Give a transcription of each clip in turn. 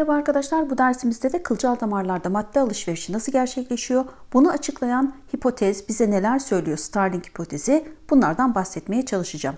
Merhaba arkadaşlar, bu dersimizde de kılcal damarlarda madde alışverişi nasıl gerçekleşiyor? Bunu açıklayan hipotez bize neler söylüyor Starling hipotezi? Bunlardan bahsetmeye çalışacağım.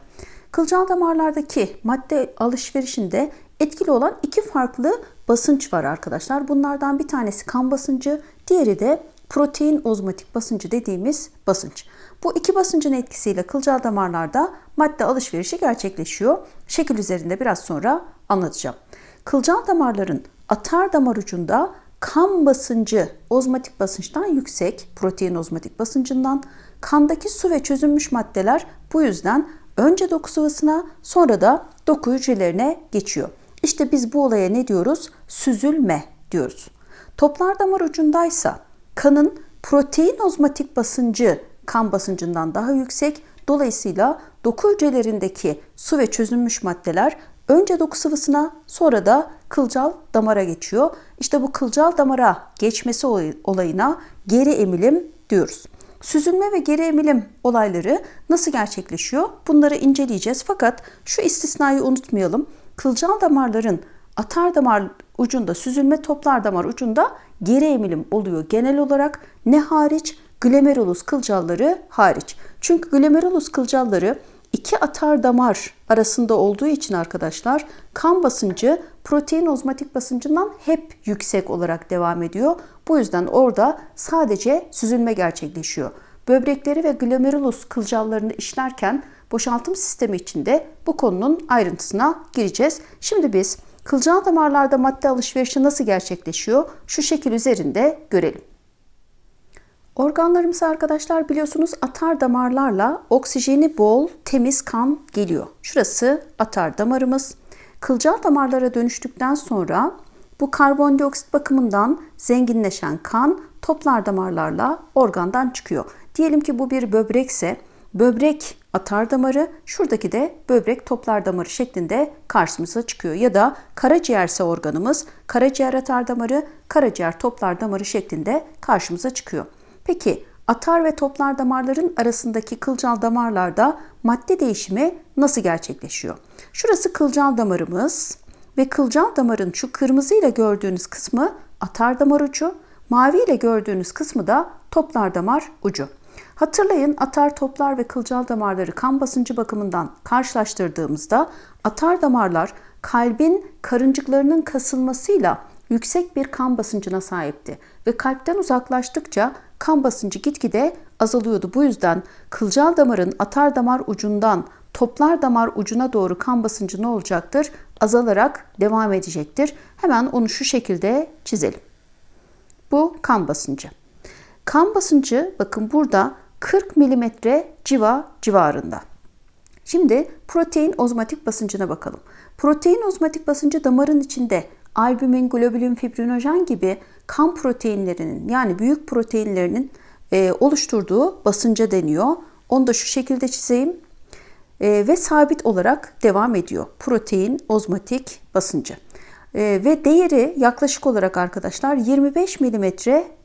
Kılcal damarlardaki madde alışverişinde etkili olan iki farklı basınç var arkadaşlar. Bunlardan bir tanesi kan basıncı, diğeri de protein ozmotik basıncı dediğimiz basınç. Bu iki basıncın etkisiyle kılcal damarlarda madde alışverişi gerçekleşiyor. Şekil üzerinde biraz sonra anlatacağım. Kılcal damarların atar damar ucunda kan basıncı ozmotik basınçtan yüksek, protein ozmotik basıncından. Kandaki su ve çözünmüş maddeler bu yüzden önce doku sıvısına sonra da doku hücrelerine geçiyor. İşte biz bu olaya ne diyoruz? Süzülme diyoruz. Toplar damar ucundaysa kanın protein ozmotik basıncı kan basıncından daha yüksek. Dolayısıyla doku hücrelerindeki su ve çözünmüş maddeler önce doku sıvısına sonra da kılcal damara geçiyor. İşte bu kılcal damara geçmesi olayına geri emilim diyoruz. Süzülme ve geri emilim olayları nasıl gerçekleşiyor? Bunları inceleyeceğiz. Fakat şu istisnayı unutmayalım. Kılcal damarların atar damar ucunda, süzülme toplar damar ucunda geri emilim oluyor genel olarak. Ne hariç? Glomerulus kılcalları hariç. Çünkü glomerulus kılcalları iki atar damar arasında olduğu için arkadaşlar kan basıncı protein ozmotik basıncından hep yüksek olarak devam ediyor. Bu yüzden orada sadece süzülme gerçekleşiyor. Böbrekleri ve glomerulus kılcallarını işlerken boşaltım sistemi içinde bu konunun ayrıntısına gireceğiz. Şimdi biz kılcal damarlarda madde alışverişi nasıl gerçekleşiyor? Şu şekil üzerinde görelim. Organlarımız arkadaşlar biliyorsunuz atar damarlarla oksijeni bol, temiz kan geliyor. Şurası atar damarımız. Kılcal damarlara dönüştükten sonra bu karbondioksit bakımından zenginleşen kan toplar damarlarla organdan çıkıyor. Diyelim ki bu bir böbrekse böbrek atar damarı, şuradaki de böbrek toplar damarı şeklinde karşımıza çıkıyor. Ya da karaciğerse organımız karaciğer atar damarı, karaciğer toplar damarı şeklinde karşımıza çıkıyor. Peki atar ve toplar damarların arasındaki kılcal damarlarda madde değişimi nasıl gerçekleşiyor? Şurası kılcal damarımız ve kılcal damarın şu kırmızı ile gördüğünüz kısmı atar damar ucu, mavi ile gördüğünüz kısmı da toplar damar ucu. Hatırlayın atar toplar ve kılcal damarları kan basıncı bakımından karşılaştırdığımızda atar damarlar kalbin karıncıklarının kasılmasıyla yüksek bir kan basıncına sahipti ve kalpten uzaklaştıkça kan basıncı gitgide azalıyordu. Bu yüzden kılcal damarın atar damar ucundan toplar damar ucuna doğru kan basıncı ne olacaktır? Azalarak devam edecektir. Hemen onu şu şekilde çizelim. Bu kan basıncı. Kan basıncı bakın burada 40 mm civa civarında. Şimdi protein ozmotik basıncına bakalım. Protein ozmotik basıncı damarın içinde albümin, globulin, fibrinojen gibi kan proteinlerinin yani büyük proteinlerinin e, oluşturduğu basınca deniyor. Onu da şu şekilde çizeyim. E, ve sabit olarak devam ediyor. Protein ozmotik basıncı. E, ve değeri yaklaşık olarak arkadaşlar 25 mm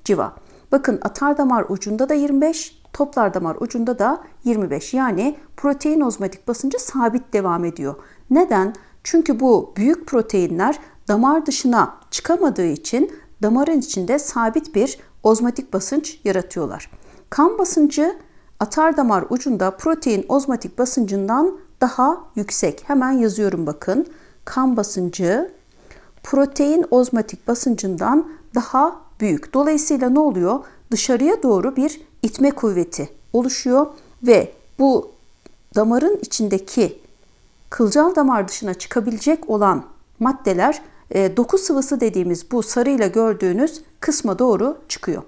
civa. Bakın atar damar ucunda da 25, toplar damar ucunda da 25. Yani protein ozmotik basıncı sabit devam ediyor. Neden? Çünkü bu büyük proteinler damar dışına çıkamadığı için damarın içinde sabit bir ozmotik basınç yaratıyorlar. Kan basıncı atar damar ucunda protein ozmotik basıncından daha yüksek. Hemen yazıyorum bakın. Kan basıncı protein ozmotik basıncından daha büyük. Dolayısıyla ne oluyor? Dışarıya doğru bir itme kuvveti oluşuyor ve bu damarın içindeki kılcal damar dışına çıkabilecek olan maddeler e, doku sıvısı dediğimiz bu sarıyla gördüğünüz kısma doğru çıkıyor.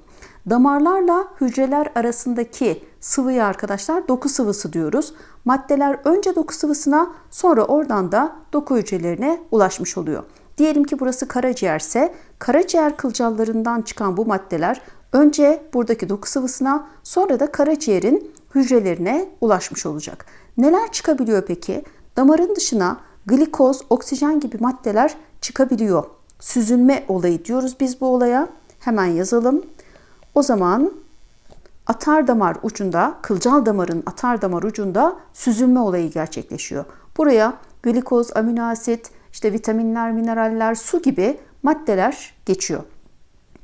Damarlarla hücreler arasındaki sıvıya arkadaşlar doku sıvısı diyoruz. Maddeler önce doku sıvısına sonra oradan da doku hücrelerine ulaşmış oluyor. Diyelim ki burası karaciğerse karaciğer kılcallarından çıkan bu maddeler önce buradaki doku sıvısına sonra da karaciğerin hücrelerine ulaşmış olacak. Neler çıkabiliyor peki? Damarın dışına glikoz, oksijen gibi maddeler çıkabiliyor. Süzülme olayı diyoruz biz bu olaya. Hemen yazalım. O zaman atar damar ucunda, kılcal damarın atar damar ucunda süzülme olayı gerçekleşiyor. Buraya glikoz, amino asit, işte vitaminler, mineraller, su gibi maddeler geçiyor.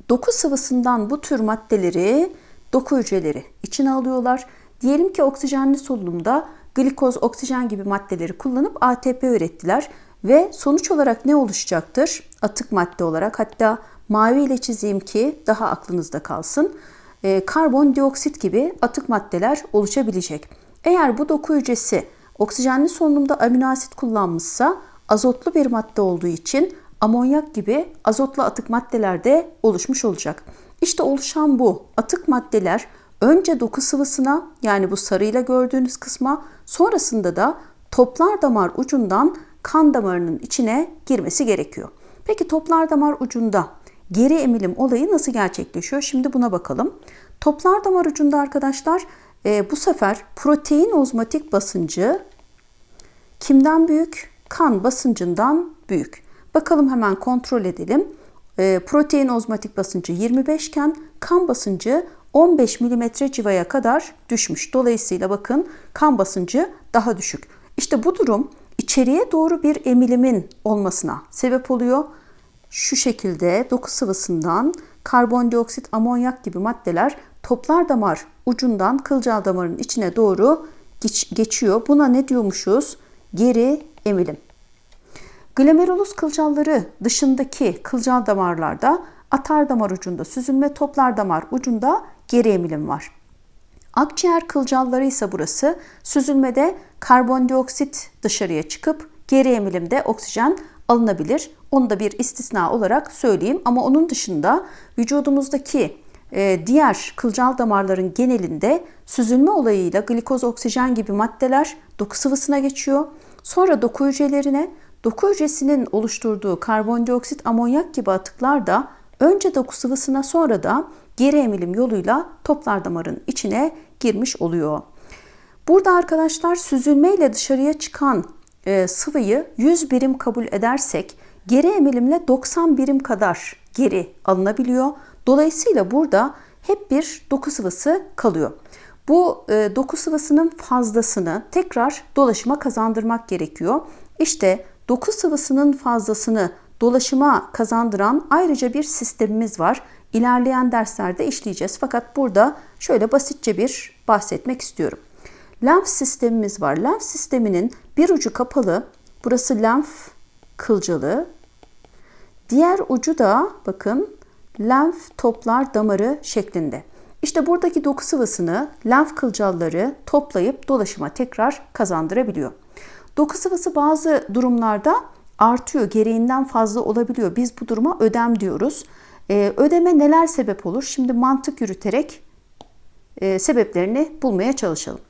Doku sıvısından bu tür maddeleri doku hücreleri içine alıyorlar. Diyelim ki oksijenli solunumda glikoz, oksijen gibi maddeleri kullanıp ATP ürettiler ve sonuç olarak ne oluşacaktır? Atık madde olarak hatta mavi ile çizeyim ki daha aklınızda kalsın. E, karbondioksit gibi atık maddeler oluşabilecek. Eğer bu doku hücresi oksijenli solunumda amino asit kullanmışsa azotlu bir madde olduğu için amonyak gibi azotlu atık maddeler de oluşmuş olacak. İşte oluşan bu atık maddeler önce doku sıvısına yani bu sarıyla gördüğünüz kısma sonrasında da toplar damar ucundan kan damarının içine girmesi gerekiyor. Peki toplar damar ucunda geri emilim olayı nasıl gerçekleşiyor? Şimdi buna bakalım. Toplar damar ucunda arkadaşlar e, bu sefer protein ozmotik basıncı kimden büyük? Kan basıncından büyük. Bakalım hemen kontrol edelim. E, protein ozmotik basıncı 25 iken kan basıncı 15 mm civaya kadar düşmüş. Dolayısıyla bakın kan basıncı daha düşük. İşte bu durum içeriye doğru bir emilimin olmasına sebep oluyor. Şu şekilde doku sıvısından karbondioksit, amonyak gibi maddeler toplar damar ucundan kılcal damarın içine doğru geçiyor. Buna ne diyormuşuz? Geri emilim. Glomerulus kılcalları dışındaki kılcal damarlarda atar damar ucunda süzülme, toplar damar ucunda geri emilim var. Akciğer kılcalları ise burası süzülmede karbondioksit dışarıya çıkıp geri emilimde oksijen alınabilir. Onu da bir istisna olarak söyleyeyim ama onun dışında vücudumuzdaki e, diğer kılcal damarların genelinde süzülme olayıyla glikoz, oksijen gibi maddeler doku sıvısına geçiyor. Sonra doku hücrelerine, doku hücresinin oluşturduğu karbondioksit, amonyak gibi atıklar da önce doku sıvısına sonra da geri emilim yoluyla toplar damarın içine girmiş oluyor. Burada arkadaşlar süzülme ile dışarıya çıkan e, sıvıyı 100 birim kabul edersek geri emilimle 90 birim kadar geri alınabiliyor. Dolayısıyla burada hep bir doku sıvısı kalıyor. Bu e, doku sıvısının fazlasını tekrar dolaşıma kazandırmak gerekiyor. İşte doku sıvısının fazlasını dolaşıma kazandıran ayrıca bir sistemimiz var. İlerleyen derslerde işleyeceğiz. Fakat burada şöyle basitçe bir bahsetmek istiyorum. Lenf sistemimiz var. Lenf sisteminin bir ucu kapalı. Burası lenf kılcalı. Diğer ucu da bakın lenf toplar damarı şeklinde. İşte buradaki doku sıvısını lenf kılcalları toplayıp dolaşıma tekrar kazandırabiliyor. Doku sıvısı bazı durumlarda artıyor, gereğinden fazla olabiliyor. Biz bu duruma ödem diyoruz. Ee, ödeme neler sebep olur? Şimdi mantık yürüterek e, sebeplerini bulmaya çalışalım.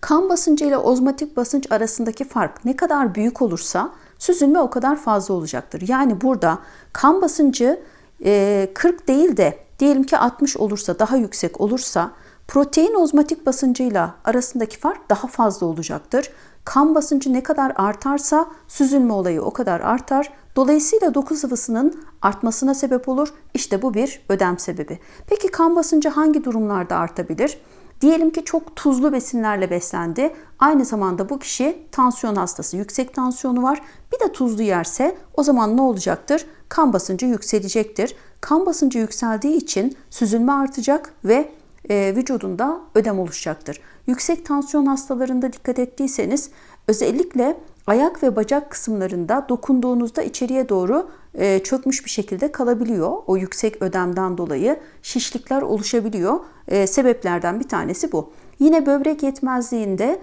Kan basıncı ile ozmotik basınç arasındaki fark ne kadar büyük olursa süzülme o kadar fazla olacaktır. Yani burada kan basıncı 40 e, değil de diyelim ki 60 olursa daha yüksek olursa protein ozmotik basıncıyla arasındaki fark daha fazla olacaktır. Kan basıncı ne kadar artarsa süzülme olayı o kadar artar. Dolayısıyla doku sıvısının artmasına sebep olur. İşte bu bir ödem sebebi. Peki kan basıncı hangi durumlarda artabilir? Diyelim ki çok tuzlu besinlerle beslendi. Aynı zamanda bu kişi tansiyon hastası, yüksek tansiyonu var. Bir de tuzlu yerse o zaman ne olacaktır? Kan basıncı yükselecektir. Kan basıncı yükseldiği için süzülme artacak ve e, vücudunda ödem oluşacaktır. Yüksek tansiyon hastalarında dikkat ettiyseniz özellikle ayak ve bacak kısımlarında dokunduğunuzda içeriye doğru e, çökmüş bir şekilde kalabiliyor. O yüksek ödemden dolayı şişlikler oluşabiliyor. E, sebeplerden bir tanesi bu. Yine böbrek yetmezliğinde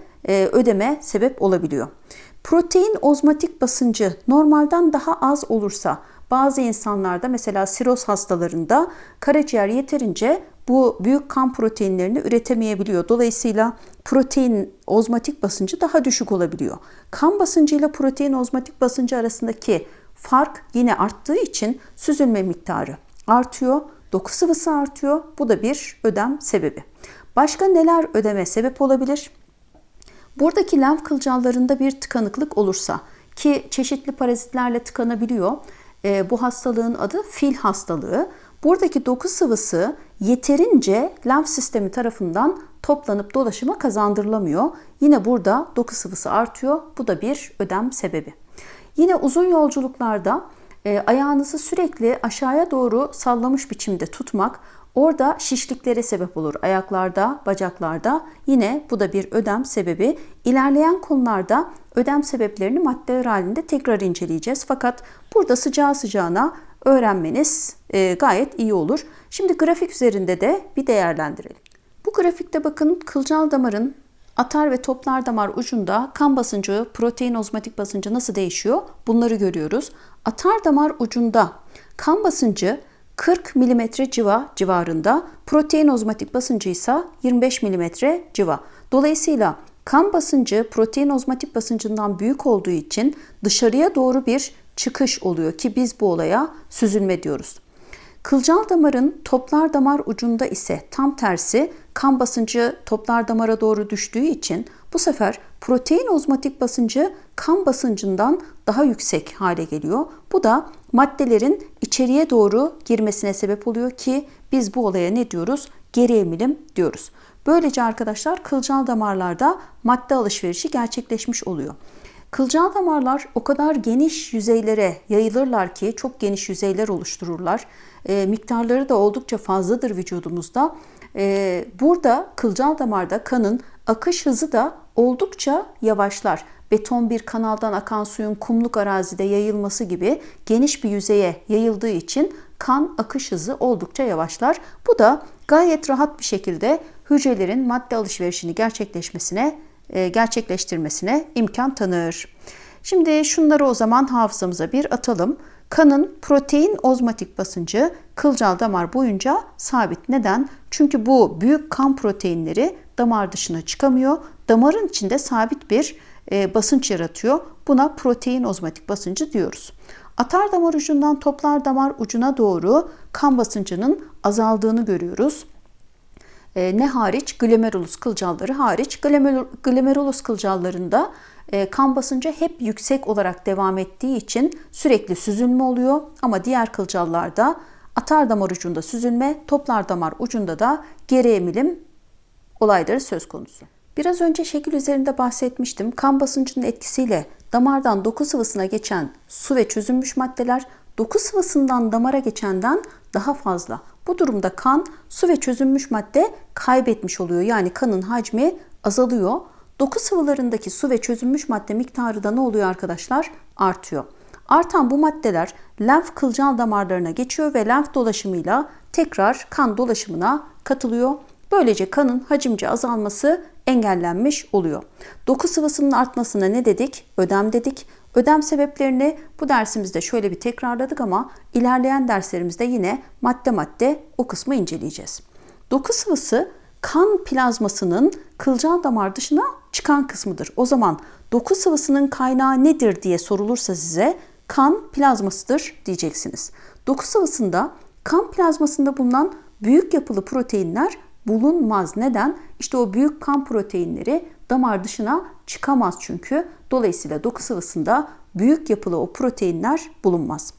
ödeme sebep olabiliyor. Protein ozmotik basıncı normalden daha az olursa bazı insanlarda mesela siroz hastalarında karaciğer yeterince bu büyük kan proteinlerini üretemeyebiliyor. Dolayısıyla protein ozmotik basıncı daha düşük olabiliyor. Kan basıncı ile protein ozmotik basıncı arasındaki fark yine arttığı için süzülme miktarı artıyor. Doku sıvısı artıyor. Bu da bir ödem sebebi. Başka neler ödeme sebep olabilir? Buradaki lenf kılcallarında bir tıkanıklık olursa ki çeşitli parazitlerle tıkanabiliyor. E, bu hastalığın adı fil hastalığı. Buradaki doku sıvısı yeterince lenf sistemi tarafından toplanıp dolaşıma kazandırılamıyor. Yine burada doku sıvısı artıyor. Bu da bir ödem sebebi. Yine uzun yolculuklarda E, ayağınızı sürekli aşağıya doğru sallamış biçimde tutmak orada şişliklere sebep olur. Ayaklarda, bacaklarda yine bu da bir ödem sebebi. İlerleyen konularda ödem sebeplerini maddeler halinde tekrar inceleyeceğiz. Fakat burada sıcağı sıcağına öğrenmeniz e, gayet iyi olur. Şimdi grafik üzerinde de bir değerlendirelim. Bu grafikte bakın kılcal damarın atar ve toplar damar ucunda kan basıncı, protein ozmotik basıncı nasıl değişiyor? Bunları görüyoruz. Atar damar ucunda kan basıncı 40 mm civa civarında, protein ozmotik basıncı ise 25 mm civa. Dolayısıyla kan basıncı protein ozmotik basıncından büyük olduğu için dışarıya doğru bir çıkış oluyor ki biz bu olaya süzülme diyoruz. Kılcal damarın toplar damar ucunda ise tam tersi kan basıncı toplar damara doğru düştüğü için bu sefer protein ozmotik basıncı kan basıncından daha yüksek hale geliyor. Bu da maddelerin içeriye doğru girmesine sebep oluyor ki biz bu olaya ne diyoruz? Geri emilim diyoruz. Böylece arkadaşlar kılcal damarlarda madde alışverişi gerçekleşmiş oluyor. Kılcal damarlar o kadar geniş yüzeylere yayılırlar ki çok geniş yüzeyler oluştururlar. E, miktarları da oldukça fazladır vücudumuzda. E, burada kılcal damarda kanın akış hızı da oldukça yavaşlar. Beton bir kanaldan akan suyun kumluk arazide yayılması gibi geniş bir yüzeye yayıldığı için kan akış hızı oldukça yavaşlar. Bu da gayet rahat bir şekilde hücrelerin madde alışverişini gerçekleşmesine gerçekleştirmesine imkan tanır. Şimdi şunları o zaman hafızamıza bir atalım. Kanın protein ozmotik basıncı kılcal damar boyunca sabit. Neden? Çünkü bu büyük kan proteinleri damar dışına çıkamıyor. Damarın içinde sabit bir e, basınç yaratıyor. Buna protein ozmotik basıncı diyoruz. Atar damar ucundan toplar damar ucuna doğru kan basıncının azaldığını görüyoruz. E, ne hariç? Glomerulus kılcalları hariç. Glomerulus kılcallarında e, kan basıncı hep yüksek olarak devam ettiği için sürekli süzülme oluyor. Ama diğer kılcallarda atar damar ucunda süzülme, toplar damar ucunda da geri emilim olayları söz konusu. Biraz önce şekil üzerinde bahsetmiştim. Kan basıncının etkisiyle damardan doku sıvısına geçen su ve çözünmüş maddeler doku sıvısından damara geçenden daha fazla. Bu durumda kan su ve çözünmüş madde kaybetmiş oluyor. Yani kanın hacmi azalıyor. Doku sıvılarındaki su ve çözünmüş madde miktarı da ne oluyor arkadaşlar? Artıyor. Artan bu maddeler lenf kılcal damarlarına geçiyor ve lenf dolaşımıyla tekrar kan dolaşımına katılıyor. Böylece kanın hacimce azalması engellenmiş oluyor. Doku sıvısının artmasına ne dedik? Ödem dedik. Ödem sebeplerini bu dersimizde şöyle bir tekrarladık ama ilerleyen derslerimizde yine madde madde o kısmı inceleyeceğiz. Doku sıvısı kan plazmasının kılcal damar dışına çıkan kısmıdır. O zaman doku sıvısının kaynağı nedir diye sorulursa size kan plazmasıdır diyeceksiniz. Doku sıvısında kan plazmasında bulunan büyük yapılı proteinler bulunmaz. Neden? İşte o büyük kan proteinleri damar dışına çıkamaz çünkü. Dolayısıyla doku sıvısında büyük yapılı o proteinler bulunmaz.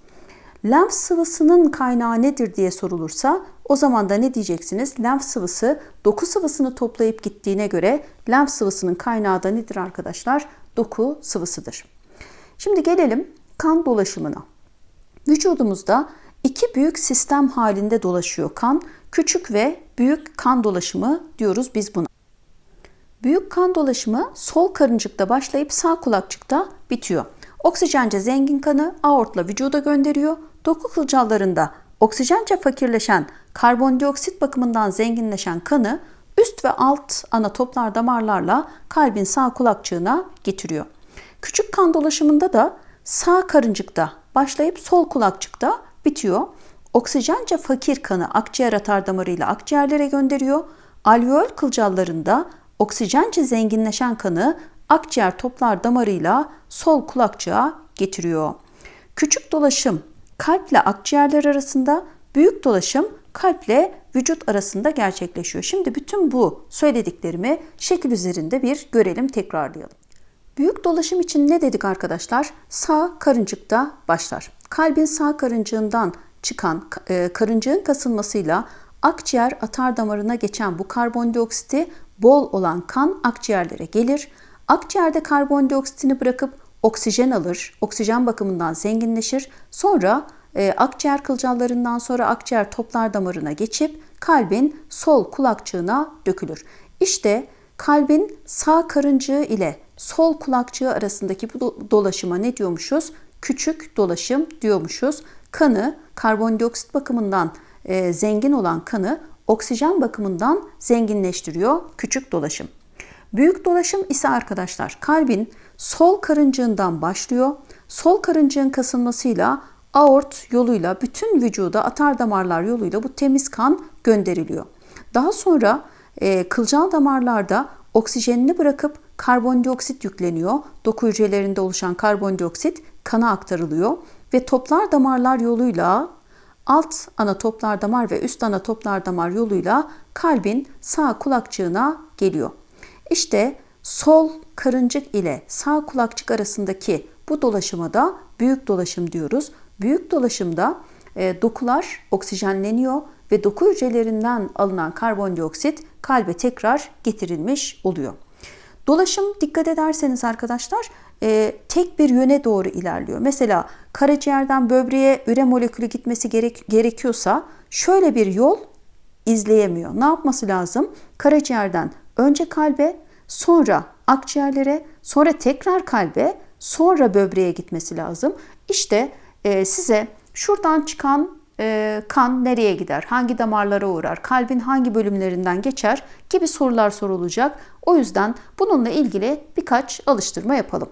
Lenf sıvısının kaynağı nedir diye sorulursa o zaman da ne diyeceksiniz? Lenf sıvısı doku sıvısını toplayıp gittiğine göre lenf sıvısının kaynağı da nedir arkadaşlar? Doku sıvısıdır. Şimdi gelelim kan dolaşımına. Vücudumuzda iki büyük sistem halinde dolaşıyor kan. Küçük ve büyük kan dolaşımı diyoruz biz buna. Büyük kan dolaşımı sol karıncıkta başlayıp sağ kulakçıkta bitiyor. Oksijence zengin kanı aortla vücuda gönderiyor. Doku kılcallarında oksijence fakirleşen, karbondioksit bakımından zenginleşen kanı üst ve alt ana toplar damarlarla kalbin sağ kulakçığına getiriyor. Küçük kan dolaşımında da sağ karıncıkta başlayıp sol kulakçıkta bitiyor. Oksijence fakir kanı akciğer atar damarıyla akciğerlere gönderiyor. Alveol kılcallarında oksijence zenginleşen kanı akciğer toplar damarıyla sol kulakçığa getiriyor. Küçük dolaşım kalple akciğerler arasında, büyük dolaşım kalple vücut arasında gerçekleşiyor. Şimdi bütün bu söylediklerimi şekil üzerinde bir görelim, tekrarlayalım. Büyük dolaşım için ne dedik arkadaşlar? Sağ karıncıkta başlar. Kalbin sağ karıncığından çıkan e, karıncığın kasılmasıyla akciğer atar damarına geçen bu karbondioksiti bol olan kan akciğerlere gelir. Akciğerde karbondioksitini bırakıp oksijen alır, oksijen bakımından zenginleşir. Sonra e, akciğer kılcallarından sonra akciğer toplar damarına geçip kalbin sol kulakçığına dökülür. İşte kalbin sağ karıncığı ile sol kulakçığı arasındaki bu dolaşıma ne diyormuşuz? Küçük dolaşım diyormuşuz. Kanı karbondioksit bakımından e, zengin olan kanı oksijen bakımından zenginleştiriyor küçük dolaşım. Büyük dolaşım ise arkadaşlar kalbin sol karıncığından başlıyor. Sol karıncığın kasılmasıyla aort yoluyla bütün vücuda atar damarlar yoluyla bu temiz kan gönderiliyor. Daha sonra e, kılcal damarlarda oksijenini bırakıp karbondioksit yükleniyor. Doku hücrelerinde oluşan karbondioksit kana aktarılıyor ve toplar damarlar yoluyla alt ana toplar damar ve üst ana toplar damar yoluyla kalbin sağ kulakçığına geliyor. İşte sol karıncık ile sağ kulakçık arasındaki bu dolaşıma da büyük dolaşım diyoruz. Büyük dolaşımda e, dokular oksijenleniyor ve doku hücrelerinden alınan karbondioksit kalbe tekrar getirilmiş oluyor. Dolaşım dikkat ederseniz arkadaşlar e, tek bir yöne doğru ilerliyor. Mesela karaciğerden böbreğe üre molekülü gitmesi gerek, gerekiyorsa şöyle bir yol izleyemiyor. Ne yapması lazım? Karaciğerden önce kalbe, sonra akciğerlere, sonra tekrar kalbe, sonra böbreğe gitmesi lazım. İşte e, size şuradan çıkan e, kan nereye gider, hangi damarlara uğrar, kalbin hangi bölümlerinden geçer gibi sorular sorulacak. O yüzden bununla ilgili birkaç alıştırma yapalım.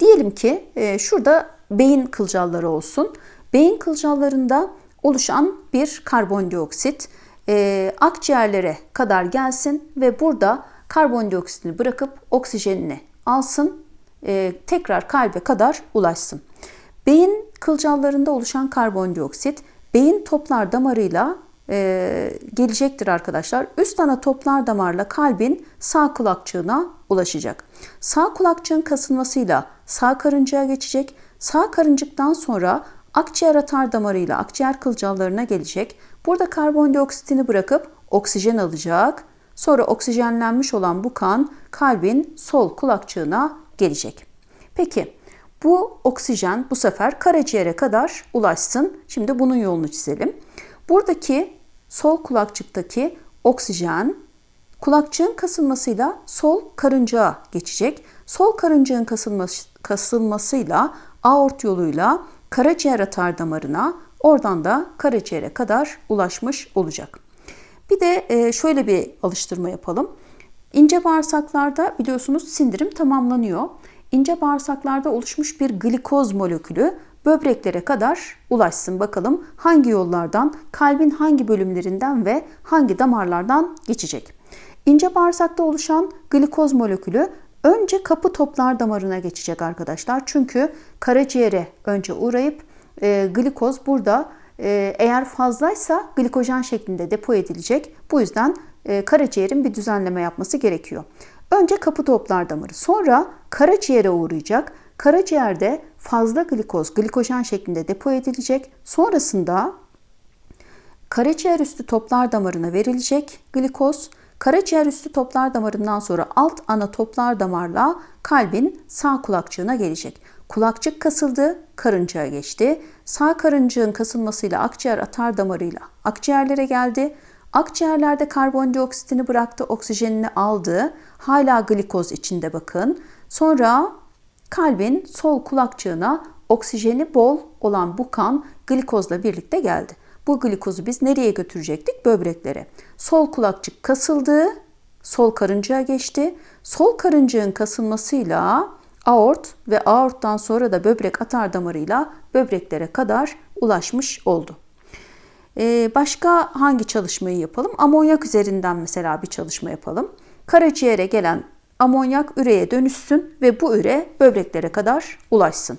Diyelim ki e, şurada beyin kılcalları olsun. Beyin kılcallarında oluşan bir karbondioksit e, akciğerlere kadar gelsin ve burada karbondioksitini bırakıp oksijenini alsın, e, tekrar kalbe kadar ulaşsın. Beyin kılcallarında oluşan karbondioksit beyin toplar damarıyla e, gelecektir arkadaşlar. Üst ana toplar damarla kalbin sağ kulakçığına ulaşacak. Sağ kulakçığın kasılmasıyla sağ karıncaya geçecek. Sağ karıncıktan sonra akciğer atar damarıyla akciğer kılcallarına gelecek. Burada karbondioksitini bırakıp oksijen alacak. Sonra oksijenlenmiş olan bu kan kalbin sol kulakçığına gelecek. Peki bu oksijen bu sefer karaciğere kadar ulaşsın. Şimdi bunun yolunu çizelim. Buradaki sol kulakçıktaki oksijen kulakçığın kasılmasıyla sol karıncaya geçecek. Sol karıncığın kasılması, kasılmasıyla aort yoluyla karaciğer atar damarına oradan da karaciğere kadar ulaşmış olacak. Bir de e, şöyle bir alıştırma yapalım. İnce bağırsaklarda biliyorsunuz sindirim tamamlanıyor. İnce bağırsaklarda oluşmuş bir glikoz molekülü böbreklere kadar ulaşsın. Bakalım hangi yollardan, kalbin hangi bölümlerinden ve hangi damarlardan geçecek. İnce bağırsakta oluşan glikoz molekülü önce kapı toplar damarına geçecek arkadaşlar. Çünkü karaciğere önce uğrayıp e, glikoz burada e, eğer fazlaysa glikojen şeklinde depo edilecek. Bu yüzden e, karaciğerin bir düzenleme yapması gerekiyor. Önce kapı toplar damarı, sonra karaciğere uğrayacak. Karaciğerde fazla glikoz, glikojen şeklinde depo edilecek. Sonrasında karaciğer üstü toplar damarına verilecek glikoz. Karaciğer üstü toplar damarından sonra alt ana toplar damarla kalbin sağ kulakçığına gelecek. Kulakçık kasıldı, karıncaya geçti. Sağ karıncığın kasılmasıyla akciğer atar damarıyla akciğerlere geldi. Akciğerlerde karbondioksitini bıraktı, oksijenini aldı. Hala glikoz içinde bakın. Sonra kalbin sol kulakçığına oksijeni bol olan bu kan glikozla birlikte geldi. Bu glikozu biz nereye götürecektik? Böbreklere. Sol kulakçık kasıldı, sol karıncaya geçti. Sol karıncığın kasılmasıyla aort ve aorttan sonra da böbrek atar damarıyla böbreklere kadar ulaşmış oldu. Ee, başka hangi çalışmayı yapalım? Amonyak üzerinden mesela bir çalışma yapalım. Karaciğere gelen amonyak üreye dönüşsün ve bu üre böbreklere kadar ulaşsın.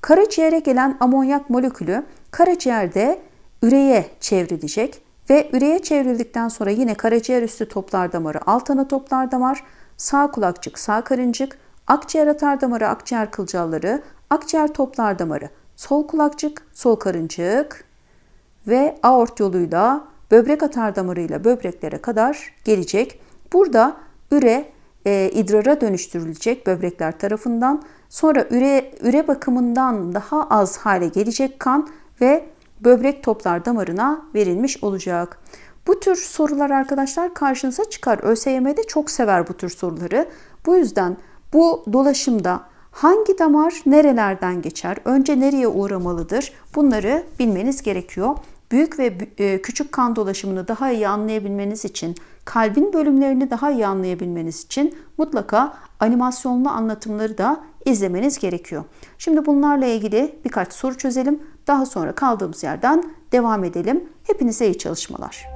Karaciğere gelen amonyak molekülü karaciğerde üreye çevrilecek ve üreye çevrildikten sonra yine karaciğer üstü toplar damarı, alt ana toplar damar, sağ kulakçık, sağ karıncık, akciğer atar damarı, akciğer kılcalları, akciğer toplar damarı, sol kulakçık, sol karıncık ve aort yoluyla böbrek atar damarıyla böbreklere kadar gelecek. Burada üre e, idrara dönüştürülecek böbrekler tarafından. Sonra üre, üre bakımından daha az hale gelecek kan ve böbrek toplar damarına verilmiş olacak. Bu tür sorular arkadaşlar karşınıza çıkar. ÖSYM'de çok sever bu tür soruları. Bu yüzden bu dolaşımda hangi damar nerelerden geçer, önce nereye uğramalıdır bunları bilmeniz gerekiyor. Büyük ve e, küçük kan dolaşımını daha iyi anlayabilmeniz için, kalbin bölümlerini daha iyi anlayabilmeniz için mutlaka animasyonlu anlatımları da izlemeniz gerekiyor. Şimdi bunlarla ilgili birkaç soru çözelim. Daha sonra kaldığımız yerden devam edelim. Hepinize iyi çalışmalar.